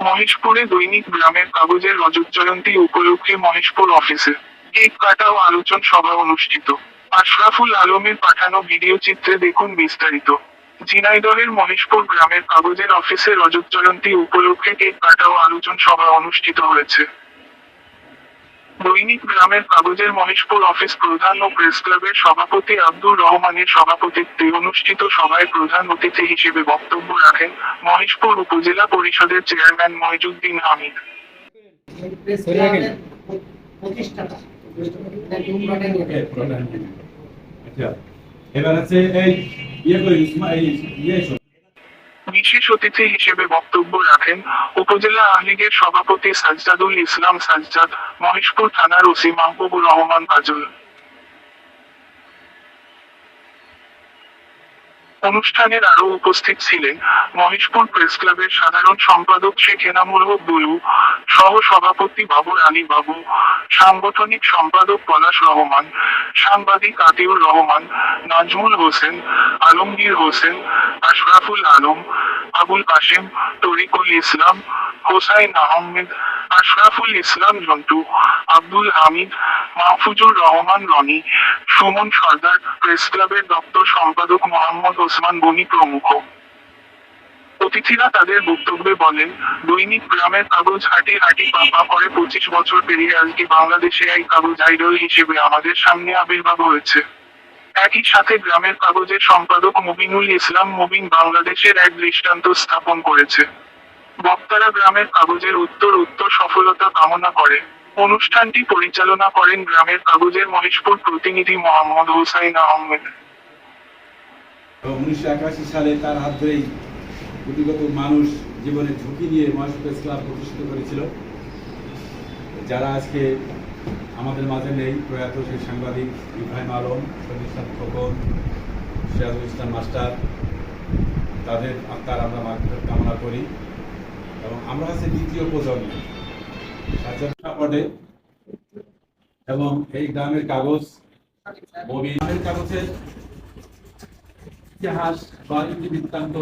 মহেশপুরে দৈনিক গ্রামের কাগজের রজত জয়ন্তী উপলক্ষে মহেশপুর অফিসে। কেক কাটা ও আলোচন সভা অনুষ্ঠিত। আশরাফুল আলমের পাঠানো ভিডিও চিত্রে দেখুন বিস্তারিত। ঝিনাইদহের মহেশপুর গ্রামের কাগজের অফিসে রজত জয়ন্তী উপলক্ষে কেক কাটা ও আলোচন সভা অনুষ্ঠিত হয়েছে। দৈনিক গ্রামের কাগজের মহেশপুর অফিস প্রধান ও প্রেস ক্লাবের সভাপতি আব্দুর রহমানের সভাপতিত্বে অনুষ্ঠিত সভায় প্রধান অতিথি হিসেবে বক্তব্য রাখেন মহেশপুর উপজেলা পরিষদের চেয়ারম্যান মহিজুদ্দিন হামিদ। আচ্ছা এবার আছে এই ইয়ে করি, ইসমা- এই ইয়ে। বিশেষ অতিথি হিসেবে বক্তব্য রাখেন উপজেলা আহলিগের সভাপতি সাজ্জাদুল ইসলাম সাজ্জাদ, মহেশপুর থানার ওসি মাহবুবুর রহমান কাজল। অনুষ্ঠানের আরও উপস্থিত ছিলেন মহেশপুর প্রেস ক্লাবের সাধারণ সম্পাদক শেখ এনামুল হক বুলু সহ সভাপতি বাবুর আলী বাবু, সাংগঠনিক সম্পাদক পলাশ রহমান, সাংবাদিক আতিউর রহমান, নাজমুল হোসেন, আলমগীর হোসেন, আশরাফুল আলম আবুল কাশেম, তরিকুল ইসলাম, হোসাইন আহমেদ, আশরাফুল ইসলাম জন্টু, আব্দুল হামিদ, মাহফুজুর রহমান রনি, সুমন সর্দার, প্রেস ক্লাবের দপ্তর সম্পাদক মোহাম্মদ ওসমান বনি প্রমুখ। অতিথিরা তাদের বক্তব্যে বলেন, দৈনিক গ্রামের কাগজ হাঁটি হাঁটি পা পা করে পঁচিশ বছর পেরিয়ে আজকে বাংলাদেশে এই কাগজ আইডল হিসেবে আমাদের সামনে আবির্ভাব হয়েছে। একই সাথে গ্রামের কাগজের সম্পাদক মুবিনুল ইসলাম মুবিন বাংলাদেশের এক দৃষ্টান্ত স্থাপন করেছে। বক্তারা গ্রামের কাগজের উত্তর উত্তর সফলতা কামনা করে। অনুষ্ঠানটি পরিচালনা করেন গ্রামের কাগজের মহেশপুর প্রতিনিধি মোহাম্মদ হোসাইন আহমেদ। উনিশশো একাশি সালে তার হাত ধরেই কোটিগত মানুষ জীবনের ঝুঁকি নিয়ে মহেশ প্রেস ক্লাব প্রতিষ্ঠিত করেছিল। যারা আজকে আমাদের মাঝে নেই প্রয়াত সেই সাংবাদিক ইব্রাহিম আলম ইসলাম খোকন সিরাজুল ইসলাম মাস্টার। তাদের আত্মার আমরা কামনা করি এবং আমরা হচ্ছে দ্বিতীয় প্রজন্ম। এবং এই গ্রামের কাগজ গ্রামের কাগজের ইতিহাস বা ইতি বৃত্তান্ত